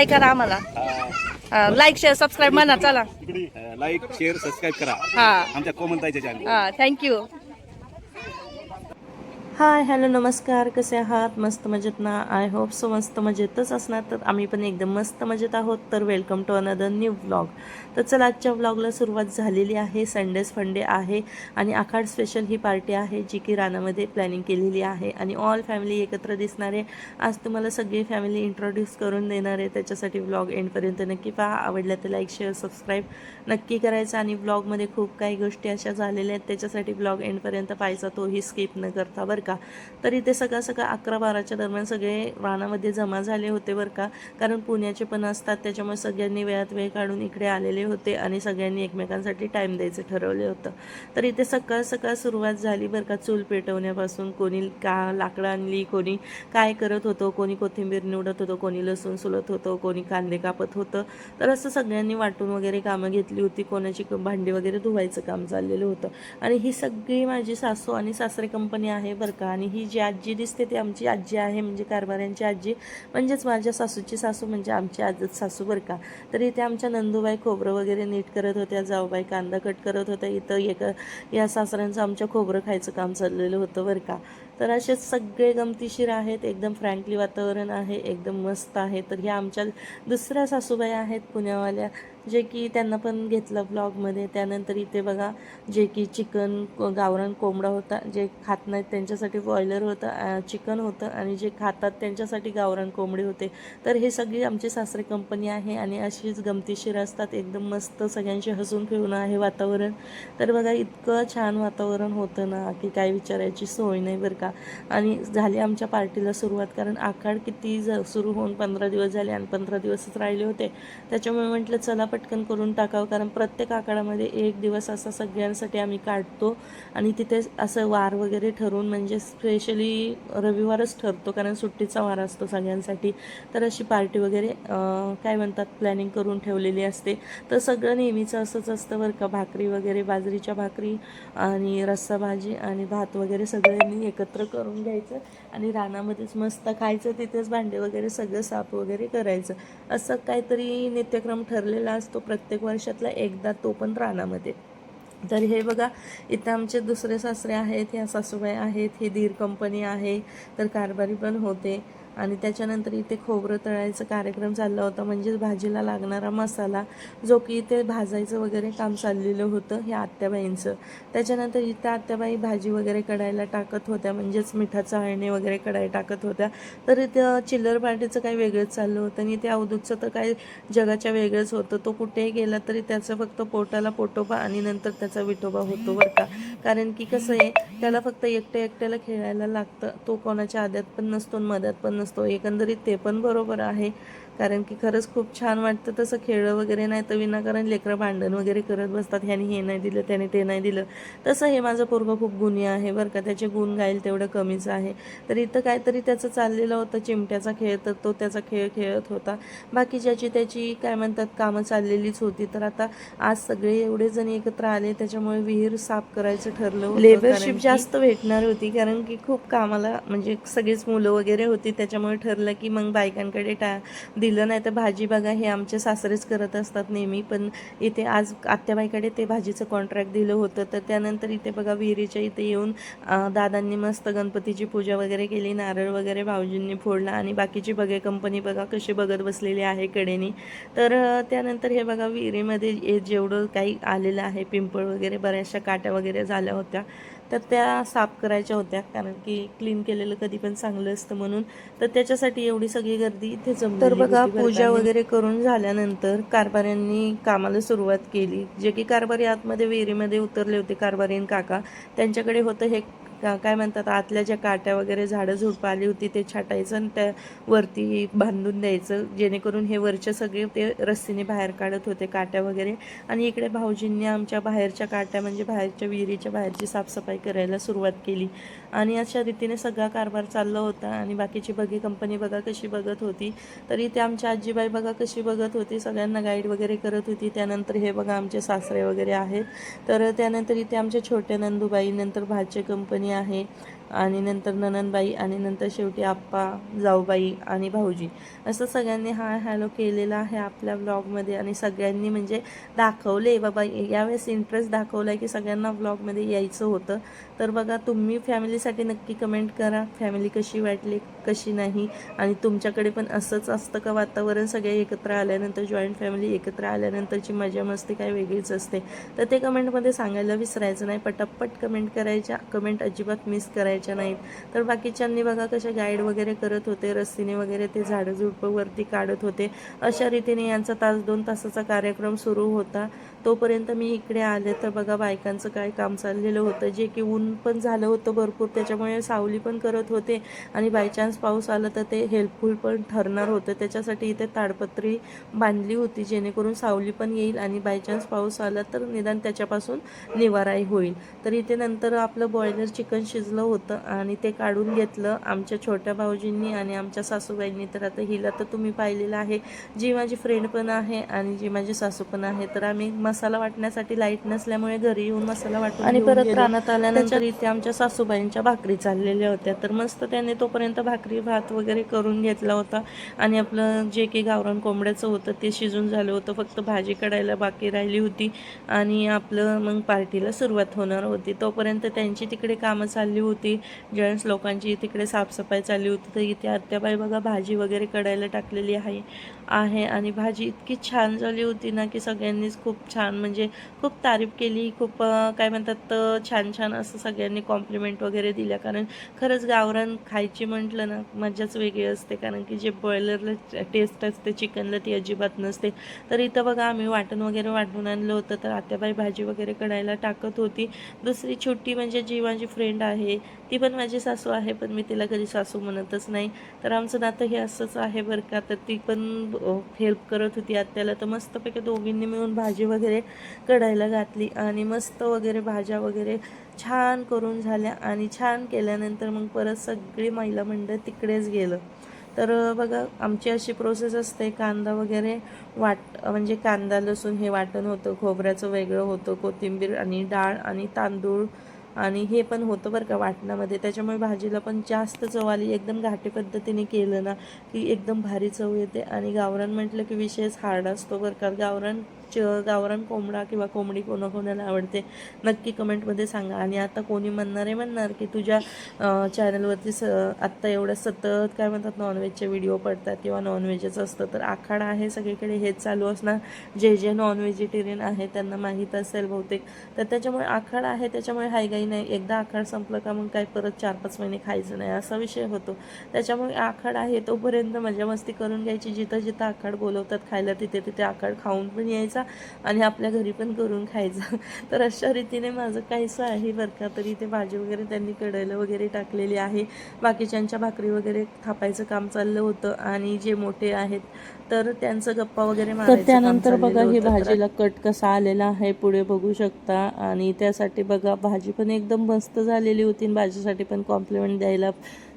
हाय करा आम्हाला. Like share subscribe म्हणा चला. लाईक शेअर सबस्क्राईब करा. हा. आमच्या कोमलताईच्या चॅनल हा थँक्यू हाय हॅलो नमस्कार. कसे आहात? मस्त मजेत ना आय होप सो मस्त मजेतच असणार. तर आम्ही पण एकदम मस्त मजेत आहोत. तर welcome to another new vlog तर चला आजच्या व्लॉगला सुरुवात झालेली आहे. संडेज फंडे आहे. आणि आखाड स्पेशल ही पार्टी आहे जी की रानामध्ये प्लॅनिंग केलेली आहे. आणि ऑल फॅमिली एकत्र दिसणार आहे. आज तुम्हाला सगळी फॅमिली इंट्रोड्यूस करून देणार आहे. त्याच्यासाठी व्लॉग एंडपर्यंत नक्की पहा. आवडल्या तर लाईक शेअर सबस्क्राईब नक्की करायचं. आणि व्लॉगमध्ये खूप काही गोष्टी अशा झालेल्या आहेत. त्याच्यासाठी व्लॉग एंडपर्यंत पाहायचा. तोही स्किप न करता. बरं का? तर इथे सकाळ सकाळ अकरा बाराच्या दरम्यान सगळे वाहनामध्ये जमा झाले होते बरं का? कारण पुण्याचे पण असतात त्याच्यामुळे सगळ्यांनी वेळात वेळ काढून इकडे आलेले होते आणि सगळ्यांनी एकमेकांसाठी टाईम द्यायचं ठरवले होतं. तर इथे सकाळ सकाळ सुरुवात झाली बरं का? चूल पेटवण्यापासून कोणी का लाकडं आणली कोणी काय करत होतं कोणी कोथिंबीर निवडत होतं कोणी लसूण सुलत होतं कोणी कांदे कापत होतं. तर असं सगळ्यांनी वाटून वगैरे कामं घेतली होती कोणाची भांडी वगैरे धुवायचं काम चाललेलं होतं. आणि ही सगळी माझी सासू आणि सासरे कंपनी आहे बरं का आणि ही जी आजी दिसते ती आमची आजी आहे म्हणजे कारभाऱ्यांची आजी. म्हणजेच माझ्या सासूची सासू म्हणजे आमची आजच सासू बरं का. तर इथे आमच्या नंदूबाई खोबरं वगैरे नीट करत होत्या जाऊबाई कांदा कट करत होत्या. इथं एक या सासऱ्यांचं आमच्या खोबरं खायचं काम चाललेलं होतं बरं का. तर असे सगळे गमतीशीर आहेत एकदम फ्रँकली वातावरण आहे एकदम मस्त आहे. तर ह्या आमच्या दुसऱ्या सासूबाई आहेत पुण्यावाल्या जे की त्यांना पण घेतलं ब्लॉगमध्ये त्यानंतर इथे बघा जे की चिकन गावरान कोंबडा होता जे खात नाहीत त्यांच्यासाठी बॉयलर होतं चिकन होतं आणि जे खातात त्यांच्यासाठी गावरान कोंबडी होते. तर हे सगळी आमची सासरे कंपनी आहे आणि अशीच गमतीशीर असतात एकदम मस्त सगळ्यांशी हसून खेळून आहे वातावरण. तर बघा इतकं छान वातावरण होतं ना की काय विचारायची सोय नाही बरं का. आणि झाली आमच्या पार्टीला सुरुवात. कारण आखाड किती ज सुरू होऊन पंधरा दिवस झाले आणि पंधरा दिवसच राहिले होते. त्याच्यामुळे म्हटलं चला पटकन करून टाकावं. कारण प्रत्येक आखाडामध्ये एक दिवस असा सगळ्यांसाठी आम्ही काढतो. आणि तिथे असं वार वगैरे ठरवून म्हणजे स्पेशली रविवारच ठरतो कारण सुट्टीचा वार असतो सगळ्यांसाठी. तर अशी पार्टी वगैरे काय म्हणतात प्लॅनिंग करून ठेवलेली असते. तर सगळं नेहमीचं असंच असतं बरं का. भाकरी वगैरे बाजरीच्या भाकरी आणि रस्सा भाजी आणि भात वगैरे सगळ्यांनी एकत्र करून घ्यायचं आणि रानामध्येच मस्त खायचं तिथेच भांडे वगैरे सगळं साफ वगैरे करायचं. असं काहीतरी नित्यक्रम ठरलेला असतो प्रत्येक वर्षातला एकदा तो पण रानामध्ये. तर हे बघा इथं आमचे दुसरे सासरे आहेत ह्या सासूबाई आहेत हे धीर कंपनी आहे तर कारभारी पण होते. आणि त्याच्यानंतर इथे खोबरं तळायचं कार्यक्रम चालला होता. म्हणजेच भाजीला लागणारा मसाला जो की इथे भाजायचं वगैरे काम चाललेलं होतं हे आत्याबाईंचं. त्याच्यानंतर इथं आत्याबाई भाजी वगैरे कढायला टाकत होत्या. म्हणजेच मिठाचं अळणे वगैरे कढाई टाकत होत्या. तर इथं चिल्लर पार्टीचं काही वेगळंच चाललं होतं. आणि ते अवधूतचं तर काही जगाच्या वेगळंच होतं. तो कुठेही गेला तरी त्याचं फक्त पोटाला पोटोबा आणि नंतर त्याचा विठोबा होतो बरं का. कारण की कसं आहे त्याला फक्त एकट्या एकट्याला खेळायला लागतं. तो कोणाच्या आद्यात पण नसतो मध्यात पण नसतो. एकंदरीत ते पण बरोबर आहे. कारण की खरंच खूप छान वाटतं तसं खेळलं वगैरे नाही तर विनाकारण लेकरं भांडण वगैरे करत बसतात. ह्याने हे नाही दिलं त्याने ते नाही दिलं. तसं हे माझं पोरगं खूप गुणी आहे बरं का. त्याचे गुण गाईल तेवढं कमीच आहे. तर इथं काहीतरी त्याचं चाललेलं होतं. चिमट्याचा खेळ तर तो त्याचा खेळ खेळत होता. बाकी ज्याची त्याची काय म्हणतात कामं चाललेलीच होती. तर आता आज सगळे एवढे जण एकत्र आले त्याच्यामुळे विहीर साफ करायचं ठरलं. लेबरशिप जास्त भेटणार होती. कारण की खूप कामाला म्हणजे सगळीच मुलं वगैरे होती. त्याच्यामुळे ठरलं की मग बायकांकडे टा दिलं नाही तर भाजी बघा हे आमचे सासरेच करत असतात नेहमी पण इथे आज आत्याबाईकडे ते भाजीचं कॉन्ट्रॅक्ट दिलं होतं. तर त्यानंतर इथे बघा विहिरीच्या इथे येऊन दादांनी मस्त गणपतीची पूजा वगैरे केली नारळ वगैरे भाऊजींनी फोडला आणि बाकीची बघे कंपनी बघा कशी बघत बसलेली आहे कडेनी. तर त्यानंतर हे बघा विहिरीमध्ये जेवढं काही आलेलं आहे पिंपळ वगैरे बऱ्याचशा काट्या वगैरे झाल्या होत्या. तर त्या साफ करायच्या होत्या कारण की क्लीन केलेलं कधी पण चांगलं असतं म्हणून. तर त्याच्यासाठी एवढी सगळी गर्दी इथे जमली तर बघा पूजा वगैरे करून झाल्यानंतर कारभाऱ्यांनी कामाला सुरुवात केली. जे की कारभारी आतमध्ये विहिरीमध्ये उतरले होते कारभारीन काका. त्यांच्याकडे होतं हे काय म्हणतात आतल्या ज्या काट्या वगैरे झाडं झुडपं आली होती ते छाटायचं आणि त्या वरती बांधून द्यायचं जेणेकरून हे वरचे सगळे ते रस्सीने बाहेर काढत होते काट्या वगैरे. आणि इकडे भाऊजींनी आमच्या बाहेरच्या काट्या म्हणजे बाहेरच्या विहिरीच्या बाहेरची साफसफाई करायला सुरुवात केली. आणि अशा रीतीने सगळा कारभार चालला होता आणि बाकीची बघी कंपनी बघा कशी बघत होती. तरी ते आमच्या आजीबाई बघा कशी बघत होती सगळ्यांना गाईड वगैरे करत होती. त्यानंतर हे बघा आमचे सासरे वगैरे आहेत. तर त्यानंतर इथे आमच्या छोट्या नंदूबाई नंतर भाचे कंपनी आहे. आणि नंतर ननंदबाई आणि नंतर शेवटी आप्पा जाऊबाई आणि भाऊजी. असं सगळ्यांनी हा हॅलो केलेला आहे आपल्या व्लॉगमध्ये आणि सगळ्यांनी म्हणजे दाखवले. बाबा यावेळेस इंटरेस्ट दाखवला आहे की सगळ्यांना ब्लॉगमध्ये यायचं होतं. तर बघा तुम्ही फॅमिलीसाठी नक्की कमेंट करा. फॅमिली कशी वाटली कशी नाही? आणि तुमच्याकडे पण असंच असतं का वातावरण? सगळे एकत्र आल्यानंतर जॉईंट फॅमिली एकत्र आल्यानंतरची मजा मस्ती काय वेगळीच असते. तर ते कमेंटमध्ये सांगायला विसरायचं नाही. पटापट कमेंट करायच्या. कमेंट अजिबात मिस करायच्या नाहीत. तर बाकीच्यांनी बघा कशा गाईड वगैरे करत होते रस्तीने वगैरे ते झाडं झुडपं वरती काढत होते. अशा रीतीने यांचा तास दोन तासाचा कार्यक्रम सुरू होता. तोपर्यंत मी इकडे आले तर बघा बायकांचं काय काम चाललेलं होतं. जे की ऊन पण झालं होतं भरपूर त्याच्यामुळे सावली पण करत होते आणि बायचान्स पाऊस आला तर ते हेल्पफुल पण ठरणार होतं. त्याच्यासाठी इथे ताडपत्री बांधली होती जेणेकरून सावली पण येईल आणि बायचान्स पाऊस आला तर निदान त्याच्यापासून निवाराही होईल. तर इथे नंतर आपलं बॉयलर चिकन शिजलं होतं आणि ते काढून घेतलं आमच्या छोट्या भाऊजींनी आणि आमच्या सासूबाईंनी. तर आता हिला तर तुम्ही पाहिलेलं आहे. जी माझी फ्रेंड पण आहे आणि जी माझी सासू पण आहे. तर आम्ही मसाला वाटण्यासाठी लाइट नसल्यामुळे घरी येऊन मसाला वाटून आणि परत रानात आल्यानंतर इथे आमच्या सासूबाईंच्या भाकरी चाललेल्या होत्या. तर मस्त त्याने तोपर्यंत भाकरी भात वगैरे करून घेतला होता. आणि आपलं जे काही गावरान कोंबड्याचं होतं ते शिजून झालं होतं. फक्त भाजी कडायला बाकी राहिली होती. आणि आपलं मग पार्टीला सुरुवात होणार होती. तोपर्यंत त्यांची तिकडे कामं चालली होती. जेंट्स लोकांची तिकडे साफसफाई चालली होती. तर इथे आत्याबाई बघा भाजी वगैरे कडायला टाकलेली आहे. आहे आणि भाजी इतकी छान झाली होती ना की सगळ्यांनीच खूप छान म्हणजे खूप तारीफ केली खूप काय म्हणतात छान छान असं सगळ्यांनी कॉम्प्लिमेंट वगैरे दिल्या. कारण खरंच गावरान खायची म्हटलं ना मजाच वेगळी असते. कारण की जे बॉयलरला टेस्ट असते चिकनला ती अजिबात नसते. तर इथं बघा आम्ही वाटण वगैरे वाटून आणलं होतं. तर आत्याबाई भाजी वगैरे कढायला टाकत होती. दुसरी छोटी म्हणजे जी माझी फ्रेंड आहे ती पण माझी सासू आहे पण मी तिला कधी सासू म्हणतच नाही. तर आमचं नातं हे असंच आहे बरं का. तर ती पण हेल्प करत होती आत्याला. तर मस्तपैकी दोघींनी मिळून भाजी वगैरे कढायला घातली आणि मस्त वगैरे भाज्या वगैरे छान करून झाल्या आणि छान केल्यानंतर मग परत सगळी महिला मंडळ तिकडेच गेलं. तर बघा आमची अशी प्रोसेस असते. कांदा वगैरे वाट म्हणजे कांदा लसूण हे वाटण होतं खोबऱ्याचं वेगळं होतं कोथिंबीर आणि डाळ आणि तांदूळ आणि हे पण होतं बरं का वाटणामध्ये. त्याच्यामुळे भाजीला पण जास्त चव आली. एकदम घाटी पद्धतीने केलं ना की एकदम भारी चव येते. आणि गावरान म्हटलं की विशेष हार्ड असतो बरं का. गावरान गावरान कोंबडा किंवा कोंबडी कोणाकोणाला आवडते नक्की कमेंटमध्ये सांगा. आणि आता कोणी म्हणणार आहे म्हणणार की तुझ्या चॅनलवरती स आत्ता एवढ्या सतत काय म्हणतात नॉनव्हेजचे व्हिडिओ पडतात किंवा नॉनव्हेजच असतं तर आखाडा आहे सगळीकडे हेच चालू असणार. जे जे नॉन व्हेजिटेरियन आहे त्यांना माहीत असेल बहुतेक. तर त्याच्यामुळे आखाड आहे त्याच्यामुळे हायगाई नाही. एकदा आखाड संपलं का मग काय परत चार पाच महिने खायचं नाही असा विषय होतो. त्याच्यामुळे आखाड आहे तोपर्यंत मजा मस्ती करून घ्यायची. जिथं जिथं आखाड बोलवतात खायला तिथे तिथे आखाड खाऊन पण यायचा. आणि आपल्या घरी पण करून खायचा. तर अशा रीतीने माझं काहीसं आहे बरं का. तरी ते भाजी वगैरे त्यांनी कढायला वगैरे टाकलेली आहे. बाकीच्यांच्या भाकरी वगैरे थापायचं काम चाललं होतं आणि जे मोठे आहेत तर त्यांचं गप्पा वगैरे तर त्यानंतर बघा ही भाजीला कट कसा आलेला आहे पुढे बघू शकता. आणि त्यासाठी बघा भाजी पण एकदम मस्त झालेली होती आणि भाजीसाठी पण कॉम्प्लिमेंट द्यायला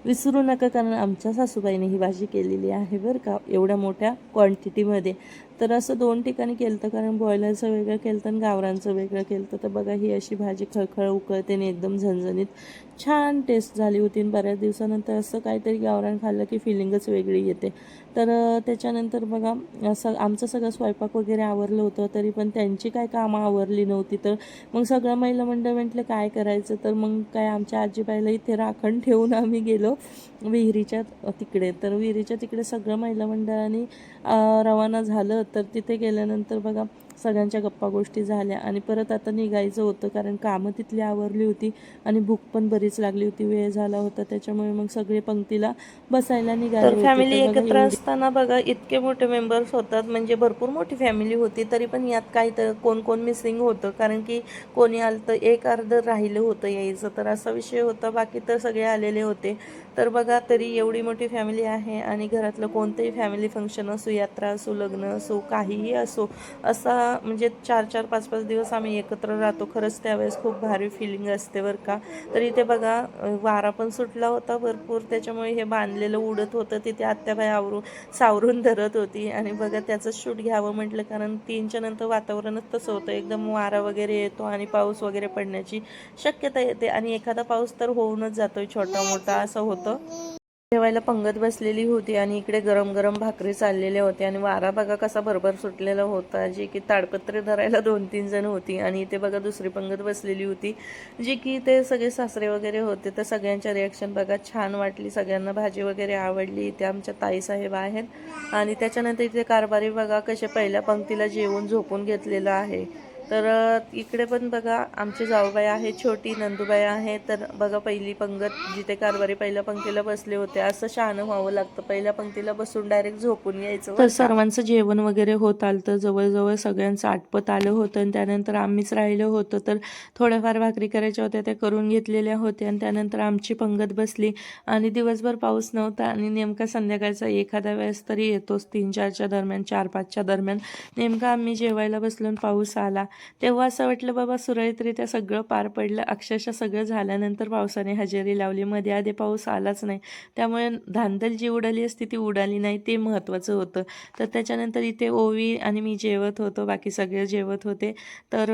विसरू नका कारण आमच्या सासूबाईने ही भाजी केलेली आहे बरं का एवढ्या मोठ्या क्वांटिटीमध्ये तर असं दोन ठिकाणी केलं तर कारण बॉयलरचं वेगळं केलं तर आणि गावरांचं वेगळं केलं तर बघा ही अशी भाजी खळखळ उकळते आणि एकदम झणझणीत छान टेस्ट झाली होती आणि बऱ्याच दिवसानंतर असं काहीतरी गावरान खाल्लं की फिलिंगच वेगळी येते. तर त्याच्यानंतर बघा असं आमचं सगळं स्वयंपाक वगैरे आवरलं होतं तरी पण त्यांची काय कामं आवरली नव्हती. तर मग सगळं महिला मंडळ म्हटलं काय करायचं? तर मग काय आमच्या आजीबाईला इथे राखण ठेवून आम्ही गेलो विहिरीच्या तिकडे. तर विहिरीच्या तिकडे सगळं महिला मंडळाने रवाना झालं. तर तिथे गेल्यानंतर बघा सगळ्यांच्या गप्पा गोष्टी झाल्या आणि परत आता निघायचं होतं कारण कामं तिथली आवरली होती आणि भूक पण बरीच लागली होती वेळ झाला होता. त्याच्यामुळे मग सगळे पंक्तीला बसायला निघाले. फॅमिली एकत्र असताना बघा इतके मोठे मेंबर्स होतात म्हणजे भरपूर मोठी फॅमिली होती तरी पण यात काही तर कोण कोण मिसिंग होतं. कारण की कोणी आलं तर एक अर्ध राहिलं होतं यायचं. तर असा विषय होता. बाकी तर सगळे आलेले होते. तर बघा तरी एवढी मोठी फॅमिली आहे आणि घरातलं कोणतंही फॅमिली फंक्शन असो यात्रा असो लग्न असो काहीही असो असा म्हणजे चार चार पाच पाच दिवस आम्ही एकत्र राहतो. खरंच त्यावेळेस खूप भारी फिलिंग असते बरं का. तर इथे बघा वारा पण सुटला होता भरपूर. त्याच्यामुळे हे बांधलेलं उडत होतं. तिथे आत्याबाई आवरून सावरून धरत होती. आणि बघा त्याचं शूट घ्यावं म्हटलं. कारण तीनच्या नंतर वातावरणच तसं होतं. एकदम वारा वगैरे येतो आणि पाऊस वगैरे पडण्याची शक्यता येते. आणि एखादा पाऊस तर होऊनच जातोय छोटा मोठा असं होतं. जेवायला पंगत बसलेली होती आणि इकडे गरम गरम भाकरी चाललेल्या होत्या. आणि वारा बघा कसा भरभर सुटलेला होता. जे की ताडपत्रे धरायला दोन तीन जण होती. आणि इथे बघा दुसरी पंगत बसलेली होती. जे की ते सगळे सासरे वगैरे होते. तर सगळ्यांच्या रिॲक्शन बघा छान वाटली. सगळ्यांना भाजी वगैरे आवडली. इथे आमच्या ताईसाहेब आहेत. आणि त्याच्यानंतर इथे कारभारी बघा कसे पहिल्या पंक्तीला जेवून झोपून घेतलेलं आहे. तर इकडे पण बघा आमची जाऊबाई आहे छोटी नंदूबाई आहे. तर बघा पहिली पंगत जिथे कारभारी पहिल्या पंक्तीला बसले होते असं शहाणं व्हावं लागतं. पहिल्या पंक्तीला बसून डायरेक्ट झोपून यायचं तर. सर्वांचं जेवण वगैरे होत आलं तर जवळजवळ सगळ्यांचं आटपत आलं होतं आणि त्यानंतर आम्हीच राहिलं होतं. तर थोड्याफार भाकरी करायच्या होत्या त्या करून घेतलेल्या होत्या आणि त्यानंतर आमची पंगत बसली. आणि दिवसभर पाऊस नव्हता आणि नेमका संध्याकाळचा एखाद्या वेळेस तरी येतोच तीन चारच्या दरम्यान चार पाचच्या दरम्यान. नेमका आम्ही जेवायला बसलो पाऊस आला. तेव्हा असं वाटलं बाबा सुरळीतरित्या सगळं पार पडलं. अक्षरशः सगळं झाल्यानंतर पावसाने हजेरी लावली. मध्ये आधी पाऊस आलाच नाही. त्यामुळे धांदल जी उडाली असती ती उडाली नाही. ते महत्त्वाचं होतं. तर त्याच्यानंतर इथे ओवी आणि मी जेवत होतो. बाकी सगळे जेवत होते. तर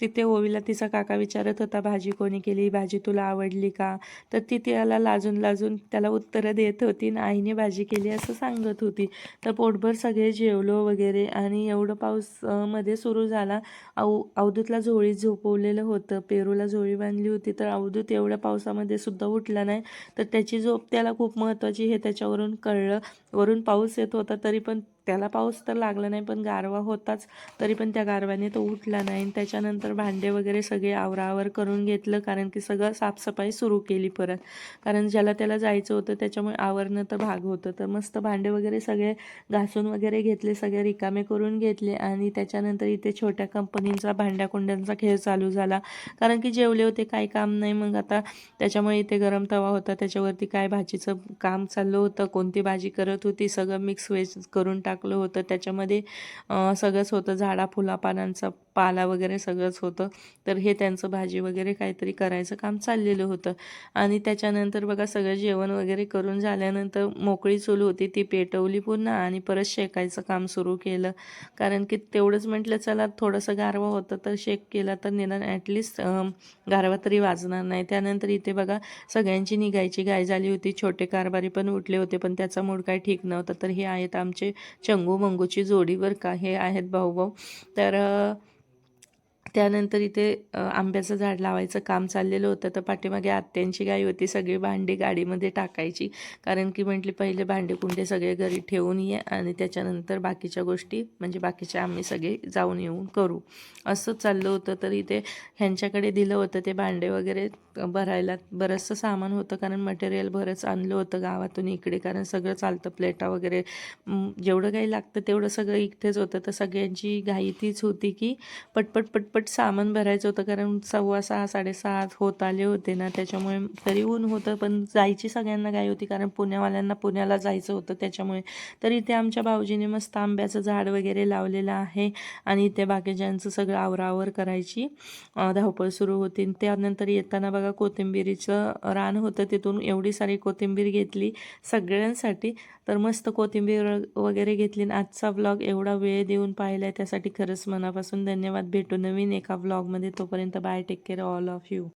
तिथे ओवीला तिचा काका विचारत होता भाजी कोणी केली? भाजी तुला आवडली का? तर ती त्याला लाजून लाजून त्याला उत्तरं देत होती आणि आईने भाजी केली असं सांगत होती. तर पोटभर सगळे जेवलो वगैरे आणि एवढं पाऊसमध्ये सुरू झाला. अव अवधूतला झोळीत झोपवलेलं होतं. पेरूला झोळी बांधली होती. तर अवधूत एवढ्या पावसामध्ये सुद्धा उठला नाही. तर त्याची झोप त्याला खूप महत्त्वाची हे त्याच्यावरून कळलं. वरून पाऊस येत होता तरी पण त्याला पाऊस तर लागला नाही पण गारवा होताच. तरी पण त्या गारव्याने तो उठला नाही. आणि त्याच्यानंतर भांडे वगैरे सगळे आवरावर करून घेतलं कारण की सगळं साफसफाई सुरू केली परत. कारण ज्याला त्याला जायचं होतं त्याच्यामुळे आवरणं तर भाग होतं. तर मस्त भांडे वगैरे सगळे घासून वगैरे घेतले सगळे रिकामे करून घेतले. आणि त्याच्यानंतर इथे छोट्या कंपनींचा भांड्याकुंड्यांचा खेळ चालू झाला. कारण की जेवले होते काही काम नाही. मग आता त्याच्यामुळे इथे गरम तवा होता. त्याच्यावरती काय भाजीचं काम चाललं होतं कोणती भाजी करत होती सगळं मिक्स वेज करून टाकलं होतं. त्याच्यामध्ये सगळंच होतं. झाडा फुला पानांचा पाला वगैरे सगळंच होतं. तर हे त्यांचं भाजी वगैरे काहीतरी करायचं काम चाललेलं होतं. आणि त्याच्यानंतर बघा सगळं जेवण वगैरे करून झाल्यानंतर मोकळी चूल होती ती पेटवली पुन्हा आणि परत शेकायचं काम सुरू केलं. कारण की तेवढंच म्हटलं चला थोडंसं गारवा होतं तर शेक केला तर निदान ॲटलिस्ट गारवा तरी वाजणार नाही. त्यानंतर इथे बघा सगळ्यांची निघायची गाय झाली होती. छोटे कारभारी पण उठले होते पण त्याचा मूड काही ठीक नव्हता तर हे आहेत आमचे चंगू मंगूची जोडी का. हे आहेत भाऊ भाऊ तर त्यानंतर इथे आंब्याचं झाड लावायचं काम चाललेलं होतं. तर पाठीमागे आत्यांची गाई होती. सगळी भांडी गाडीमध्ये टाकायची. कारण की म्हटली पहिले भांडे कुंडे सगळे घरी ठेवून ये आणि त्याच्यानंतर बाकीच्या गोष्टी म्हणजे बाकीच्या आम्ही सगळे जाऊन येऊन करू. असं चाललं होतं. तर इथे ह्यांच्याकडे दिलं होतं ते भांडे वगैरे भरायला. बरंचसं सामान होतं कारण मटेरियल बरंच आणलं होतं गावातून इकडे. कारण सगळं चालतं. प्लेटा वगैरे जेवढं काही लागतं तेवढं सगळं इकडेच होतं. तर सगळ्यांची घाई तीच होती की पटपट पटपट सामान भरायचं होतं कारण सव्वा सहा साडेसहा होत आले होते ना त्याच्यामुळे तरी ऊन होतं पण जायची सगळ्यांना गाय होती कारण पुण्यावाल्यांना पुण्याला जायचं होतं त्याच्यामुळे. तर इथे आमच्या भाऊजीने मस्त आंब्याचं झाड वगैरे लावलेलं आहे आणि इथे बाकीच्यांचं सगळं आवरावर करायची धावपळ सुरू होती. आणि त्यानंतर येताना बघा कोथिंबिरीचं रान होतं तिथून एवढी सारी कोथिंबीर घेतली सगळ्यांसाठी. तर मस्त कोथिंबीर वगैरे घेतली आणि आजचा ब्लॉग एवढा वेळ देऊन पाहिला आहे त्यासाठी खरंच मनापासून धन्यवाद. भेटू नवीन एका व्लॉगमध्ये तोपर्यंत bye take care all of you